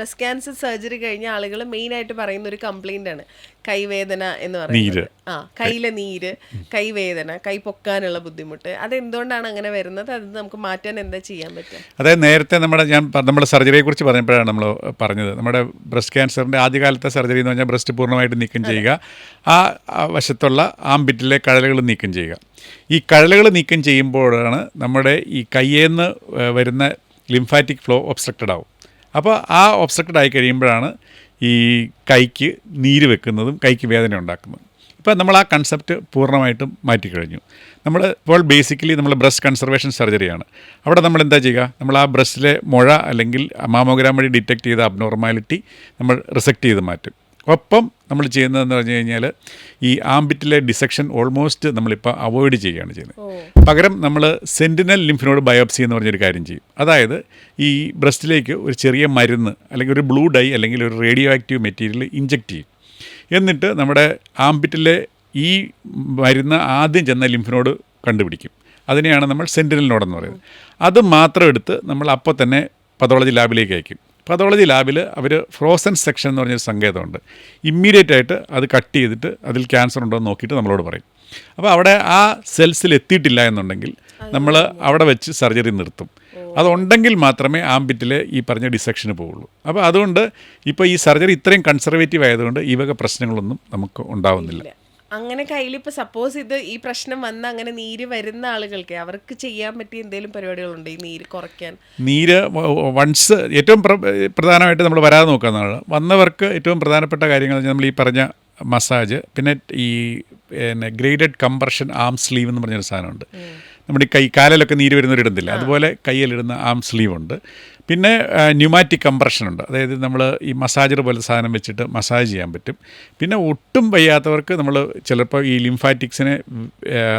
Breast cancer surgery കഴിഞ്ഞ ആളുകൾ main ആയിട്ട് പറയുന്ന ഒരു കംപ്ലൈന്റ് ആണ്. കൈവേദന എന്ന് പറയുന്നത്. ആ കയ്യിലെ നീര് കൈവേദന കൈ പൊക്കാനുള്ള ബുദ്ധിമുട്ട്. അത് എന്തുകൊണ്ടാണ് അങ്ങനെ വരുന്നത്? അത് നമുക്ക് മാറ്റാൻ എന്താ ചെയ്യാൻ പറ്റുക? അതായത് നേരത്തെ നമ്മുടെ ഞാൻ നമ്മുടെ സർജറിയെ കുറിച്ച് പറഞ്ഞപ്പോഴാണ് നമ്മൾ പറഞ്ഞത്. നമ്മുടെ ബ്രസ്റ്റ് ക്യാൻസറിന്റെ ആദ്യകാലത്തെ സർജറി എന്ന് പറഞ്ഞാൽ ബ്രസ്റ്റ് പൂർണമായിട്ട് നീക്കം ചെയ്യുക. ആ ആ വശത്തുള്ള ആംബിറ്റിലെ കഴലുകൾ നീക്കം ചെയ്യുക. ഈ കഴലുകൾ നീക്കം ചെയ്യുമ്പോഴാണ് നമ്മുടെ ഈ കയ്യേന്ന് വരുന്ന ലിംഫാറ്റിക് ഫ്ലോ ഒബ്സ്ട്രക്റ്റഡ് ആവും. അപ്പോൾ ആ ഒബ്സ്ട്രക്റ്റഡ് ആയി കഴിയുമ്പോഴാണ് ഈ കൈക്ക് നീര് വെക്കുന്നതും കൈക്ക് വേദന ഉണ്ടാക്കുന്നതും. ഇപ്പോൾ നമ്മൾ ആ കൺസെപ്റ്റ് പൂർണമായിട്ടും മാറ്റിക്കഴിഞ്ഞു. നമ്മൾ ഇപ്പോൾ ബേസിക്കലി നമ്മൾ ബ്രസ്റ്റ് കൺസർവേഷൻ സർജറിയാണ്. അവിടെ നമ്മൾ എന്താ ചെയ്യുക? നമ്മൾ ആ ബ്രസ്റ്റിലെ മുഴ അല്ലെങ്കിൽ മാമോഗ്രാം വഴി ഡിറ്റക്ട് ചെയ്ത അബ്നോർമാലിറ്റി നമ്മൾ റിസെക്റ്റ് ചെയ്ത് മാറ്റും. ഒപ്പം നമ്മൾ ചെയ്യുന്നതെന്ന് പറഞ്ഞു കഴിഞ്ഞാൽ ഈ ആംബിറ്റിലെ ഡിസെക്ഷൻ ഓൾമോസ്റ്റ് നമ്മളിപ്പോൾ അവോയ്ഡ് ചെയ്യുകയാണ് ചെയ്യുന്നത്. പകരം നമ്മൾ സെന്റിനൽ ലിംഫിനോട് ബയോപ്സി എന്ന് പറഞ്ഞൊരു കാര്യം ചെയ്യും. അതായത് ഈ ബ്രസ്റ്റിലേക്ക് ഒരു ചെറിയ മരുന്ന് അല്ലെങ്കിൽ ഒരു ബ്ലൂ ഡൈ അല്ലെങ്കിൽ ഒരു റേഡിയോ ആക്റ്റീവ് മെറ്റീരിയൽ ഇഞ്ചെക്റ്റ് ചെയ്യും. എന്നിട്ട് നമ്മുടെ ആംബിറ്റിലെ ഈ മരുന്ന് ആദ്യം ചെന്ന ലിംഫിനോട് കണ്ടുപിടിക്കും. അതിനെയാണ് നമ്മൾ സെന്റിനൽ നോഡെന്ന് പറയുന്നത്. അത് മാത്രം എടുത്ത് നമ്മൾ അപ്പോൾ തന്നെ പതോളജി ലാബിലേക്ക് അയക്കും. പതോളജി ലാബിൽ അവർ ഫ്രോസൺ സെക്ഷൻ എന്ന് പറഞ്ഞൊരു സങ്കേതമുണ്ട്. ഇമ്മീഡിയറ്റ് ആയിട്ട് അത് കട്ട് ചെയ്തിട്ട് അതിൽ ക്യാൻസർ ഉണ്ടോ എന്ന് നോക്കിയിട്ട് നമ്മളോട് പറയും. അപ്പോൾ അവിടെ ആ സെൽസിൽ എത്തിയിട്ടില്ല എന്നുണ്ടെങ്കിൽ നമ്മൾ അവിടെ വെച്ച് സർജറി നിർത്തും. അതുണ്ടെങ്കിൽ മാത്രമേ ആംബിറ്റിൽ ഈ പറഞ്ഞ ഡിസെക്ഷന് പോവുള്ളൂ. അപ്പോൾ അതുകൊണ്ട് ഇപ്പോൾ ഈ സർജറി ഇത്രയും കൺസർവേറ്റീവ് ആയതുകൊണ്ട് ഈ വക പ്രശ്നങ്ങളൊന്നും നമുക്ക് ഉണ്ടാവുന്നില്ല. അങ്ങനെ കയ്യിൽ ഇപ്പൊ സപ്പോസ് ഇത് ഈ പ്രശ്നം വന്ന് അങ്ങനെ നീര് വരുന്ന ആളുകൾക്ക് അവർക്ക് ചെയ്യാൻ പറ്റിയ എന്തെങ്കിലും പരിപാടികളുണ്ട്? ഈ നീര് കുറയ്ക്കാൻ. നീര് വൺസ് ഏറ്റവും പ്രധാനമായിട്ട് നമ്മൾ വരാതെ നോക്കുന്നതാണ് വന്നവർക്ക് ഏറ്റവും പ്രധാനപ്പെട്ട കാര്യങ്ങൾ നമ്മൾ ഈ പറഞ്ഞ മസാജ് പിന്നെ ഈ പിന്നെ ഗ്രേഡഡ് കംപ്രഷൻ ആം സ്ലീവ് എന്ന് പറഞ്ഞൊരു സാധനമുണ്ട്. നമ്മുടെ ഈ കൈ കാലിലൊക്കെ നീര് വരുന്നവരിടുന്നില്ല അതുപോലെ കയ്യിലിടുന്ന ആം സ്ലീവ് ഉണ്ട്. പിന്നെ ന്യൂമാറ്റിക് കംപ്രഷൻ ഉണ്ട്. അതായത് നമ്മൾ ഈ മസാജർ പോലെ സാധനം വെച്ചിട്ട് മസാജ് ചെയ്യാൻ പറ്റും. പിന്നെ ഒട്ടും വയ്യാത്തവർക്ക് നമ്മൾ ചിലപ്പോൾ ഈ ലിംഫാറ്റിക്സിനെ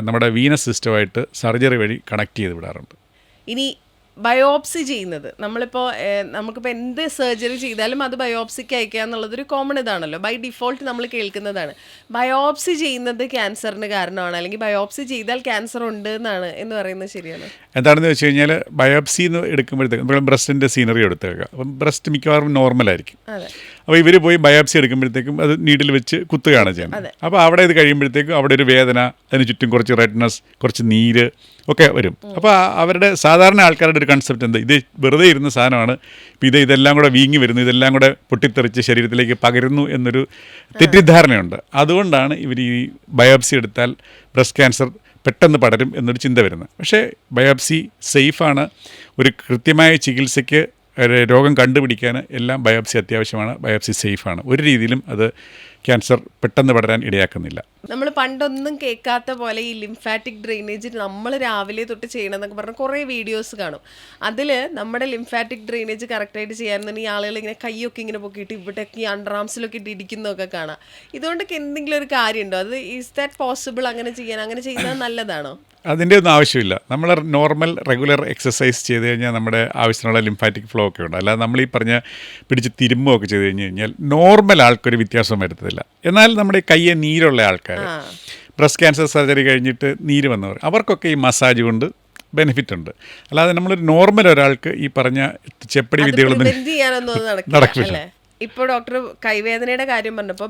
നമ്മുടെ വീനസ് സിസ്റ്റമായിട്ട് സർജറി വഴി കണക്ട് ചെയ്ത് വിടാറുണ്ട്. ഇനി ബയോപ്സി ചെയ്യുന്നത്. നമ്മളിപ്പോൾ നമുക്കിപ്പോൾ എന്ത് സർജറി ചെയ്താലും അത് ബയോപ്സിക്ക് അയക്കുക എന്നുള്ളതൊരു കോമൺ ഇതാണല്ലോ. ബൈ ഡിഫോൾട്ട് നമ്മൾ കേൾക്കുന്നതാണ്. ബയോപ്സി ചെയ്യുന്നത് ക്യാൻസറിന് കാരണമാണ്. അല്ലെങ്കിൽ ബയോപ്സി ചെയ്താൽ ക്യാൻസർ ഉണ്ട് എന്നാണ് എന്ന് പറയുന്നത് ശരിയാണ്. എന്താണെന്ന് വെച്ച് കഴിഞ്ഞാൽ ബയോപ്സി എന്ന് എടുക്കുമ്പോഴത്തേക്കും ബ്രസ്റ്റിന്റെ സീനറി എടുത്തേക്കുക. അപ്പം ബ്രസ്റ്റ് മിക്കവാറും നോർമലായിരിക്കും അതെ. അപ്പോൾ ഇവർ പോയി ബയോപ്സി എടുക്കുമ്പോഴത്തേക്കും അത് നീഡിൽ വെച്ച് കുത്തുകയാണ് ചെയ്യുന്നത്. അപ്പോൾ അവിടെ ഇത് കഴിയുമ്പോഴത്തേക്കും അവിടെ ഒരു വേദന അതിന് ചുറ്റും കുറച്ച് റെഡ്നസ് കുറച്ച് നീര് ഒക്കെ വരും. അപ്പോൾ അവരുടെ സാധാരണ ആൾക്കാരുടെ ഒരു കൺസെപ്റ്റ് എന്താ? ഇത് വെറുതെ ഇരുന്ന സാധനമാണ്. ഇത് ഇതെല്ലാം കൂടെ വീങ്ങി വരുന്നു ഇതെല്ലാം കൂടെ പൊട്ടിത്തെറിച്ച് ശരീരത്തിലേക്ക് പകരുന്നു എന്നൊരു തെറ്റിദ്ധാരണയുണ്ട്. അതുകൊണ്ടാണ് ഇവർ ഈ ബയോപ്സി എടുത്താൽ ബ്രസ്റ്റ് ക്യാൻസർ പെട്ടെന്ന് പടരും എന്നൊരു ചിന്ത വരുന്നത്. പക്ഷേ ബയോപ്സി സേഫാണ്. ഒരു കൃത്യമായ ചികിത്സയ്ക്ക് രോഗം കണ്ടുപിടിക്കാൻ എല്ലാം ബയോപ്സി അത്യാവശ്യമാണ് ബയോപ്സി സേഫാണ്. ഒരു രീതിയിലും അത് ക്യാൻസർ പെട്ടെന്ന് പടരാൻ ഇടയാക്കുന്നില്ല. നമ്മൾ പണ്ടൊന്നും കേൾക്കാത്ത പോലെ ഈ ലിംഫാറ്റിക് ഡ്രെയിനേജ് നമ്മൾ രാവിലെ തൊട്ട് ചെയ്യണമെന്നൊക്കെ പറഞ്ഞ് കുറേ വീഡിയോസ് കാണും. അതിൽ നമ്മുടെ ലിംഫാറ്റിക് ഡ്രെയിനേജ് കറക്റ്റായിട്ട് ചെയ്യാമെന്നുണ്ടെങ്കിൽ ആളുകൾ ഇങ്ങനെ കൈയൊക്കെ ഇങ്ങനെ പൊക്കിയിട്ട് ഇവിടെ ഈ അണ്ടർ ആംസിലൊക്കെ ഇട്ട് ഇരിക്കുന്നതൊക്കെ കാണാം. ഇതുകൊണ്ടൊക്കെ എന്തെങ്കിലും ഒരു കാര്യമുണ്ടോ? അത് ഈസ് ദാറ്റ് പോസിബിൾ അങ്ങനെ ചെയ്യാൻ അങ്ങനെ ചെയ്യുന്നത് നല്ലതാണോ? അതിന്റെ ഒന്നും ആവശ്യമില്ല. നമ്മൾ നോർമൽ റെഗുലർ എക്സസൈസ് ചെയ്ത് കഴിഞ്ഞാൽ നമ്മുടെ ആവശ്യത്തിനുള്ള ലിംഫാറ്റിക് ഫ്ലോ ഒക്കെ ഉണ്ട്. അല്ലാതെ നമ്മൾ ഈ പറഞ്ഞ പിടിച്ച് തിരുമ്പുകയൊക്കെ ചെയ്ത് കഴിഞ്ഞ് കഴിഞ്ഞാൽ നോർമൽ ആൾക്കൊരു വ്യത്യാസം വരുത്തത്തില്ല എന്നാൽ നമ്മുടെ ഈ കയ്യെ നീരുള്ള ആൾക്കാർ ബ്രസ്റ്റ് ക്യാൻസർ സർജറി കഴിഞ്ഞിട്ട് നീര് വന്നവർ അവർക്കൊക്കെ ഈ മസാജ് കൊണ്ട് ബെനിഫിറ്റ് ഉണ്ട്. അല്ലാതെ നമ്മളൊരു നോർമൽ ഒരാൾക്ക് ഈ പറഞ്ഞ ചെപ്പടി വിദ്യകളൊന്നും നടക്കില്ല ഇപ്പോൾ ഡോക്ടർ കൈവേദനയുടെ കാര്യം പറഞ്ഞപ്പോൾ